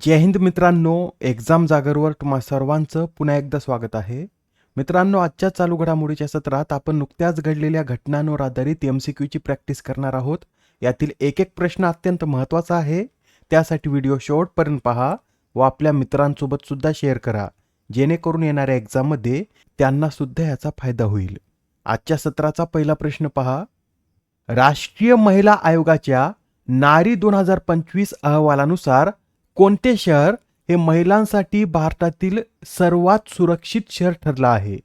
जय हिंद मित्रांनो एक्झाम जागरवर तुम्हा सर्वांचं पुन्हा एकदा स्वागत आहे. मित्रांनो आजच्या चालू घडामोडीच्या सत्रात आपण नुकत्याच घडलेल्या घटनांवर आधारित एम सी क्यूची प्रॅक्टिस करणार आहोत. यातील एक एक प्रश्न अत्यंत महत्त्वाचा आहे. त्यासाठी व्हिडिओ शेवटपर्यंत पहा व आपल्या मित्रांसोबत सुद्धा शेअर करा. जेणेकरून येणाऱ्या एक्झाममध्ये त्यांना सुद्धा याचा फायदा होईल. आजच्या सत्राचा पहिला प्रश्न पहा. राष्ट्रीय महिला आयोगाच्या नारी दोन हजार पंचवीस अहवालानुसार कोणते शहर हे महिलांसाठी भारतातील सर्वात सुरक्षित शहर ठरलं आहे?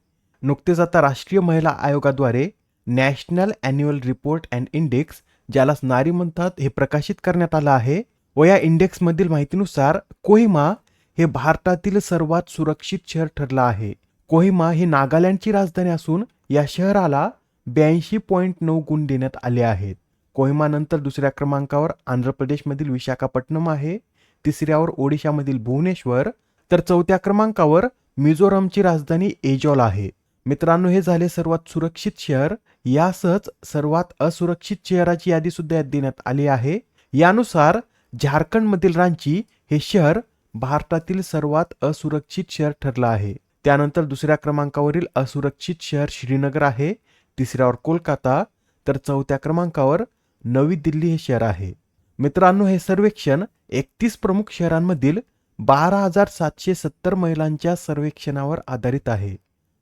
नुकतेच आता राष्ट्रीय महिला आयोगाद्वारे national annual report and index ज्याला नारी म्हणतात हे प्रकाशित करण्यात आलं आहे व या इंडेक्समधील माहितीनुसार कोहिमा हे भारतातील सर्वात सुरक्षित शहर ठरलं आहे. कोहिमा ही नागालँडची राजधानी असून या शहराला ब्याऐंशी पॉईंट नऊ गुण देण्यात आले आहेत. कोहिमानंतर दुसऱ्या क्रमांकावर आंध्र प्रदेशमधील विशाखापट्टणम आहे. तिसऱ्यावर ओडिशामधील भुवनेश्वर तर चौथ्या क्रमांकावर मिझोरमची राजधानी एजॉल आहे. मित्रांनो हे झाले सर्वात सुरक्षित शहर. यासहच सर्वात असुरक्षित शहराची यादी सुद्धा यात देण्यात आली आहे. यानुसार झारखंडमधील रांची हे शहर भारतातील सर्वात असुरक्षित शहर ठरलं आहे. त्यानंतर दुसऱ्या क्रमांकावरील असुरक्षित शहर श्रीनगर आहे. तिसऱ्यावर कोलकाता तर चौथ्या क्रमांकावर नवी दिल्ली हे शहर आहे. मित्रांनो हे सर्वेक्षण एकतीस प्रमुख शहरांमधील बारा हजार सातशे सत्तर महिलांच्या सर्वेक्षणावर आधारित आहे.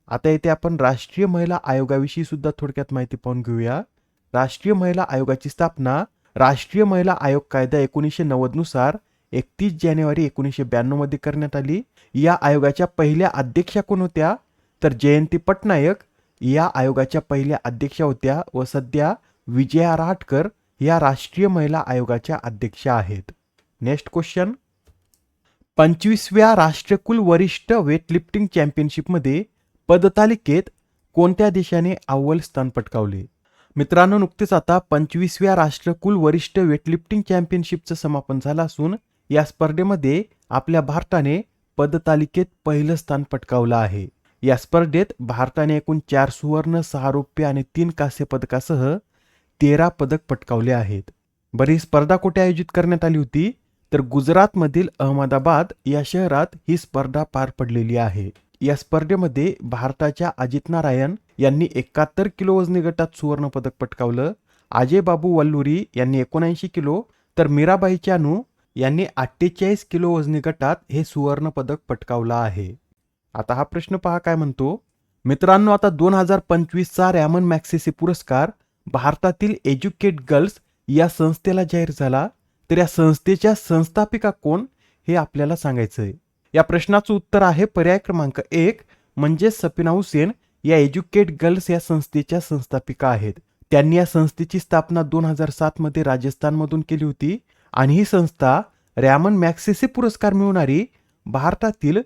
आता येथे आपण राष्ट्रीय महिला आयोगाविषयी सुद्धा थोडक्यात माहिती पाहून घेऊया. राष्ट्रीय महिला आयोगाची स्थापना राष्ट्रीय महिला आयोग कायदा एकोणीसशे नव्वदनुसार एकतीस जानेवारी एकोणीसशे ब्याण्णवमध्ये करण्यात आली. या आयोगाच्या पहिल्या अध्यक्षा कोण होत्या? तर जयंती पटनायक. या आयोगाच्या पहिल्या अध्यक्षा होत्या व सध्या विजया राटकर या राष्ट्रीय महिला आयोगाच्या अध्यक्षा आहेत. नेक्स्ट क्वेश्चन पंचवीसव्या राष्ट्रकुल वरिष्ठ वेटलिफ्टिंग चॅम्पियनशिपमध्ये पदतालिकेत कोणत्या देशाने अव्वल स्थान पटकावले? मित्रांनो नुकतेच आता पंचवीसव्या राष्ट्रकुल वरिष्ठ वेटलिफ्टिंग चॅम्पियनशिपचं समापन झालं असून या स्पर्धेमध्ये आपल्या भारताने पदतालिकेत पहिलं स्थान पटकावलं आहे. या स्पर्धेत भारताने एकूण चार सुवर्ण सहा रौप्य आणि तीन कांस्य पदकासह तेरा पदक पटकावले आहेत. बरी स्पर्धा कुठे आयोजित करण्यात आली होती? तर गुजरातमधील अहमदाबाद या शहरात ही स्पर्धा पार पडलेली आहे. या स्पर्धेमध्ये भारताच्या अजित नारायण यांनी एकाहत्तर किलो वजनी गटात सुवर्ण पदक पटकावलं. अजय बाबू वल्लुरी यांनी एकोणऐंशी किलो तर मीराबाई चानू यांनी अठ्ठेचाळीस किलो वजनी गटात हे सुवर्ण पदक पटकावलं आहे. आता हा प्रश्न पहा काय म्हणतो? मित्रांनो आता दोन हजार पंचवीसचा रॅमन मॅक्सेसे पुरस्कार भारतातील एज्युकेट गर्ल्स या संस्थेला जाहीर झाला. तर या संस्थेच्या संस्थापिका कोण हे आपल्याला सांगायचं आहे या प्रश्नाचं उत्तर आहे पर्याय क्रमांक एक म्हणजे सपिना हुसेन या एज्युकेट गर्ल्स या संस्थेच्या संस्थापिका आहेत. त्यांनी या संस्थेची स्थापना दोन हजार सातमध्ये राजस्थानमधून केली होती आणि ही संस्था रॅमन मॅक्सेसे पुरस्कार मिळवणारी भारतातील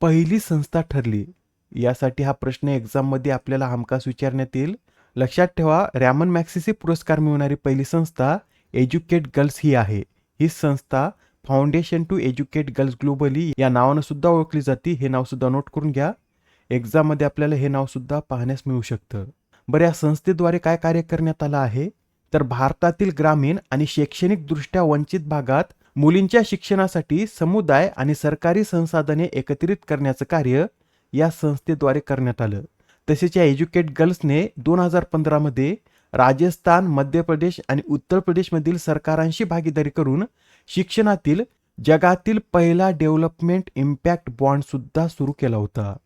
पहिली संस्था ठरली. यासाठी हा प्रश्न एक्झाममध्ये आपल्याला हमखास विचारण्यात येईल. लक्षात ठेवा रॅमन मॅक्सेसे पुरस्कार मिळवणारी पहिली संस्था एज्युकेट गर्ल्स ही आहे. ही संस्था foundation to educate girls globally या नावानं सुद्धा ओळखली जाते. हे नाव सुद्धा नोट करून घ्या. एक्झाममध्ये आपल्याला हे नाव सुद्धा पाहण्यास मिळू शकतं. बरं या संस्थेद्वारे काय कार्य करण्यात आलं आहे? तर भारतातील ग्रामीण आणि शैक्षणिकदृष्ट्या वंचित भागात मुलींच्या शिक्षणासाठी समुदाय आणि सरकारी संसाधने एकत्रित करण्याचं कार्य या संस्थेद्वारे करण्यात आलं. तसेच या एज्युकेट गर्ल्सने दोन हजार पंधरामध्ये राजस्थान मध्य प्रदेश आणि उत्तर प्रदेशमधील सरकारांशी भागीदारी करून शिक्षणातील जगातील पहिला डेव्हलपमेंट इम्पॅक्ट बॉन्ड सुद्धा सुरू केला होता.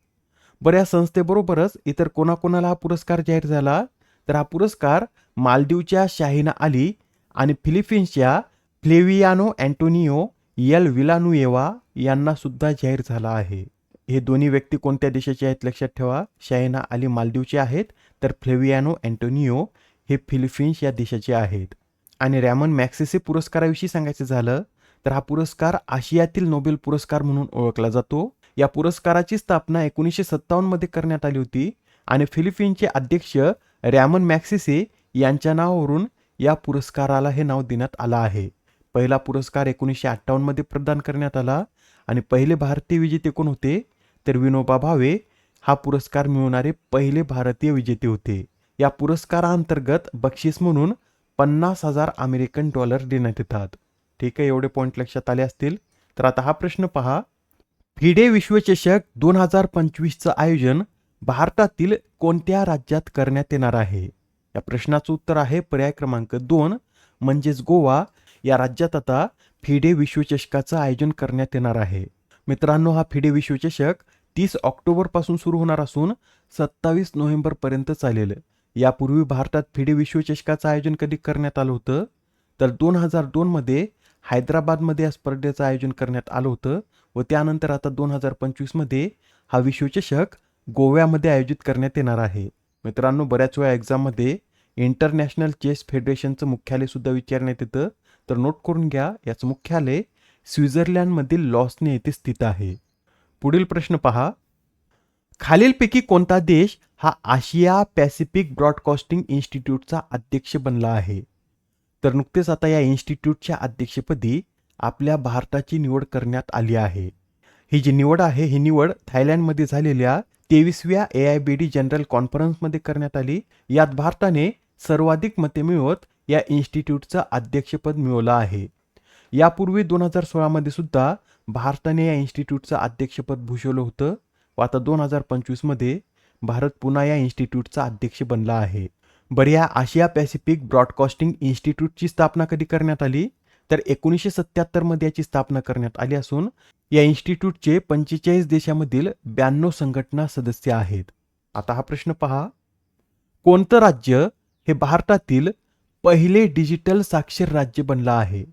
बरं या संस्थेबरोबरच इतर कोणाकोणाला हा पुरस्कार जाहीर झाला? तर हा पुरस्कार मालदीवच्या शाहिना अली आणि फिलिपिन्सच्या फ्लेवियानो अँटोनियो यल विलानुएवा यांना सुद्धा जाहीर झाला आहे. हे दोन्ही व्यक्ती कोणत्या देशाचे आहेत लक्षात ठेवा. शाहिना अली मालदीवचे आहेत तर फ्लेवियानो अँटोनियो हे फिलिपिन्स या देशाचे आहेत. आणि रॅमन मॅक्सेसे पुरस्काराविषयी सांगायचं झालं तर हा पुरस्कार आशियातील नोबेल पुरस्कार म्हणून ओळखला जातो. या पुरस्काराची स्थापना एकोणीसशे सत्तावन्नमध्ये करण्यात आली होती आणि फिलिपिन्सचे अध्यक्ष रॅमन मॅक्सिसे यांच्या नावावरून या पुरस्काराला हे नाव देण्यात आलं आहे. पहिला पुरस्कार एकोणीसशे अठ्ठावन्नमध्ये प्रदान करण्यात आला आणि पहिले भारतीय विजेते कोण होते? तर विनोबा भावे. हा पुरस्कार मिळवणारे पहिले भारतीय विजेते होते. या पुरस्कारांतर्गत बक्षीस म्हणून पन्नास हजार अमेरिकन डॉलर देण्यात येतात. ठीक आहे एवढे पॉईंट लक्षात आले असतील? तर आता हा प्रश्न पहा. फिडे विश्वचषक दोन हजार पंचवीसचं आयोजन भारतातील कोणत्या राज्यात करण्यात येणार आहे? या प्रश्नाचं उत्तर आहे पर्याय क्रमांक दोन म्हणजेच गोवा. या राज्यात आता फिडे विश्वचषकाचं आयोजन करण्यात येणार आहे. मित्रांनो हा फिडे विश्वचषक तीस ऑक्टोबरपासून सुरू होणार असून सत्तावीस नोव्हेंबरपर्यंत चालेल. यापूर्वी भारतात फिडे विश्वचषकाचं आयोजन कधी करण्यात आलं होतं? तर दोन हजार दोनमध्ये हैदराबादमध्ये या स्पर्धेचं आयोजन करण्यात आलं होतं व त्यानंतर आता दोन हजार पंचवीसमध्ये हा विश्वचषक गोव्यामध्ये आयोजित करण्यात येणार आहे. मित्रांनो बऱ्याच वेळा एक्झाममध्ये इंटरनॅशनल चेस फेडरेशनचं मुख्यालय सुद्धा विचारण्यात येतं. तर नोट करून घ्या याचं मुख्यालय स्वित्झर्लंडमधील लॉसने येथे स्थित आहे. पुढील प्रश्न पहा. खालीलपैकी कोणता देश हा आशिया पॅसिफिक ब्रॉडकास्टिंग इन्स्टिट्यूटचा अध्यक्ष बनला आहे. तर नुकतेच आता या इन्स्टिट्यूटच्या अध्यक्षपदी आपल्या भारताची निवड करण्यात आली आहे. ही जी निवड आहे ही निवड थायलंडमध्ये झालेल्या तेवीसव्या A I B D general कॉन्फरन्समध्ये करण्यात आली. यात भारताने सर्वाधिक मते मिळवत या इन्स्टिट्यूटचं अध्यक्षपद मिळवलं आहे. यापूर्वी दोन हजार सोळामध्ये सुद्धा भारताने या इन्स्टिट्यूटचं अध्यक्षपद भूषवलं होतं. व आता दोन हजार पंचवीसमध्ये भारत पुन्हा या इन्स्टिट्यूटचा अध्यक्ष बनला आहे. बरं या आशिया पॅसिफिक ब्रॉडकास्टिंग इन्स्टिट्यूटची स्थापना कधी करण्यात आली? तर एकोणीसशे सत्याहत्तरमध्ये याची स्थापना करण्यात आली असून या इन्स्टिट्यूटचे पंचेचाळीस देशामधील ब्याण्णव संघटना सदस्य आहेत. आता हा प्रश्न पहा. कोणतं राज्य हे भारतातील पहिले डिजिटल साक्षर राज्य बनलं आहे?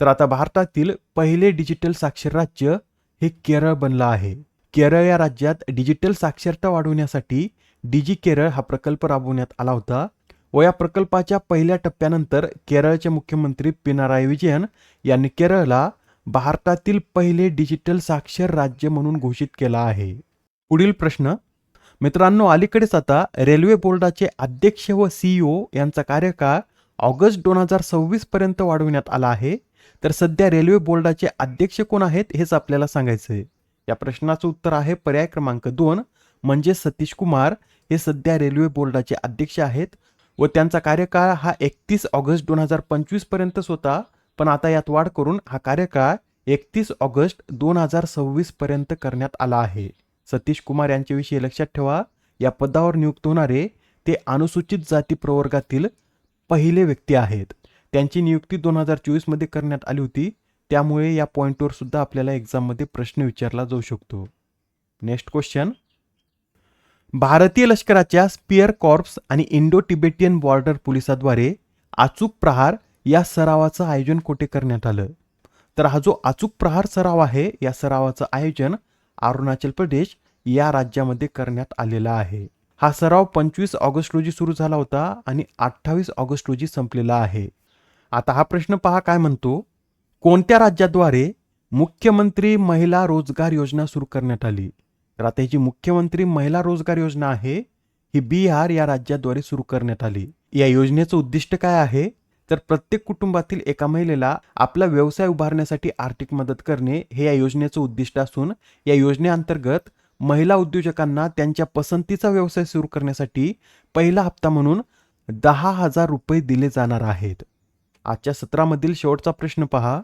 तर आता भारतातील पहिले डिजिटल साक्षर राज्य हे केरळ बनलं आहे. केरळ या राज्यात डिजिटल साक्षरता वाढवण्यासाठी डिजी केरळ हा प्रकल्प राबवण्यात आला होता व या प्रकल्पाच्या पहिल्या टप्प्यानंतर केरळचे मुख्यमंत्री पिनाराय विजयन यांनी केरळला भारतातील पहिले डिजिटल साक्षर राज्य म्हणून घोषित केला आहे. पुढील प्रश्न मित्रांनो अलीकडेच आता रेल्वे बोर्डाचे अध्यक्ष व सीईओ यांचा कार्यकाळ ऑगस्ट दोन हजार सव्वीस पर्यंत वाढवण्यात आला आहे. तर सध्या रेल्वे बोर्डाचे अध्यक्ष कोण आहेत हेच आपल्याला सांगायचं आहे या प्रश्नाचं उत्तर आहे पर्याय क्रमांक दोन म्हणजे सतीश कुमार हे सध्या रेल्वे बोर्डाचे अध्यक्ष आहेत व त्यांचा कार्यकाळ हा एकतीस ऑगस्ट दोन हजार पंचवीस पर्यंतच होता पण आता यात वाढ करून हा कार्यकाळ एकतीस ऑगस्ट दोन हजार सव्वीस पर्यंत करण्यात आला आहे. सतीश कुमार यांच्याविषयी लक्षात ठेवा या पदावर नियुक्त होणारे ते अनुसूचित जाती प्रवर्गातील पहिले व्यक्ती आहेत. त्यांची नियुक्ती दोन हजार चोवीसमध्ये करण्यात आली होती त्यामुळे या पॉईंटवर सुद्धा आपल्याला एक्झाममध्ये प्रश्न विचारला जाऊ शकतो. नेक्स्ट क्वेश्चन भारतीय लष्कराच्या स्पियर कॉर्प्स आणि इंडो तिबेटियन बॉर्डर पोलिसाद्वारे अचूक प्रहार या सरावाचं आयोजन कुठे करण्यात आलं? तर हा जो अचूक प्रहार सराव आहे या सरावाचं आयोजन अरुणाचल प्रदेश या राज्यामध्ये करण्यात आलेला आहे. हा सराव पंचवीस ऑगस्ट रोजी सुरू झाला होता आणि अठ्ठावीस ऑगस्ट रोजी संपलेला आहे. आता हा प्रश्न पहा काय म्हणतो. कोणत्या राज्याद्वारे मुख्यमंत्री महिला रोजगार योजना सुरू करण्यात आली? तर आता ही जी मुख्यमंत्री महिला रोजगार योजना आहे ही बिहार या राज्याद्वारे सुरू करण्यात आली. या योजनेचं उद्दिष्ट काय आहे? तर प्रत्येक कुटुंबातील एका महिलेला आपला व्यवसाय उभारण्यासाठी आर्थिक मदत करणे हे या योजनेचं उद्दिष्ट असून या योजनेअंतर्गत महिला उद्योजकांना त्यांच्या पसंतीचा व्यवसाय सुरू करण्यासाठी पहिला हप्ता म्हणून दहा हजार रुपये दिले जाणार आहेत. आजच्या सत्रामधील शेवटचा प्रश्न पहा.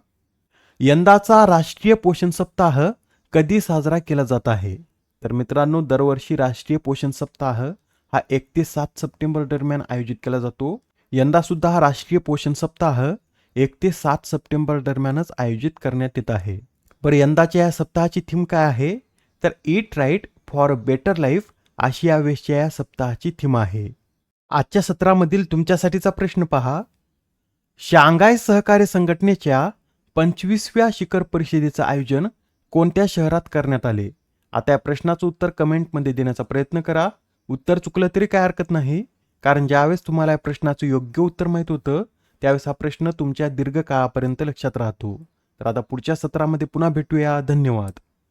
यंदाचा राष्ट्रीय पोषण सप्ताह कधी साजरा केला जात आहे? तर मित्रांनो दरवर्षी राष्ट्रीय पोषण सप्ताह हा एक ते सात सप्टेंबर दरम्यान आयोजित केला जातो. यंदा सुद्धा हा राष्ट्रीय पोषण सप्ताह एक ते सात सप्टेंबर दरम्यानच आयोजित करण्यात येत आहे. बरं यंदाच्या या सप्ताहाची थीम काय आहे? तर eat right for a better life अशी यावेळेसच्या या सप्ताहाची थीम आहे. आजच्या सत्रामधील तुमच्यासाठीचा प्रश्न पहा. शांघाय सहकार्य संघटनेच्या पंचवीसव्या शिखर परिषदेचं आयोजन कोणत्या शहरात करण्यात आले? आता या प्रश्नाचं उत्तर कमेंटमध्ये देण्याचा प्रयत्न करा. उत्तर चुकलं तरी काय हरकत नाही. कारण ज्यावेळेस तुम्हाला या प्रश्नाचं योग्य उत्तर माहीत होतं त्यावेळेस हा प्रश्न तुमच्या दीर्घकाळापर्यंत लक्षात राहतो. तर आता पुढच्या सत्रामध्ये पुन्हा भेटूया. धन्यवाद.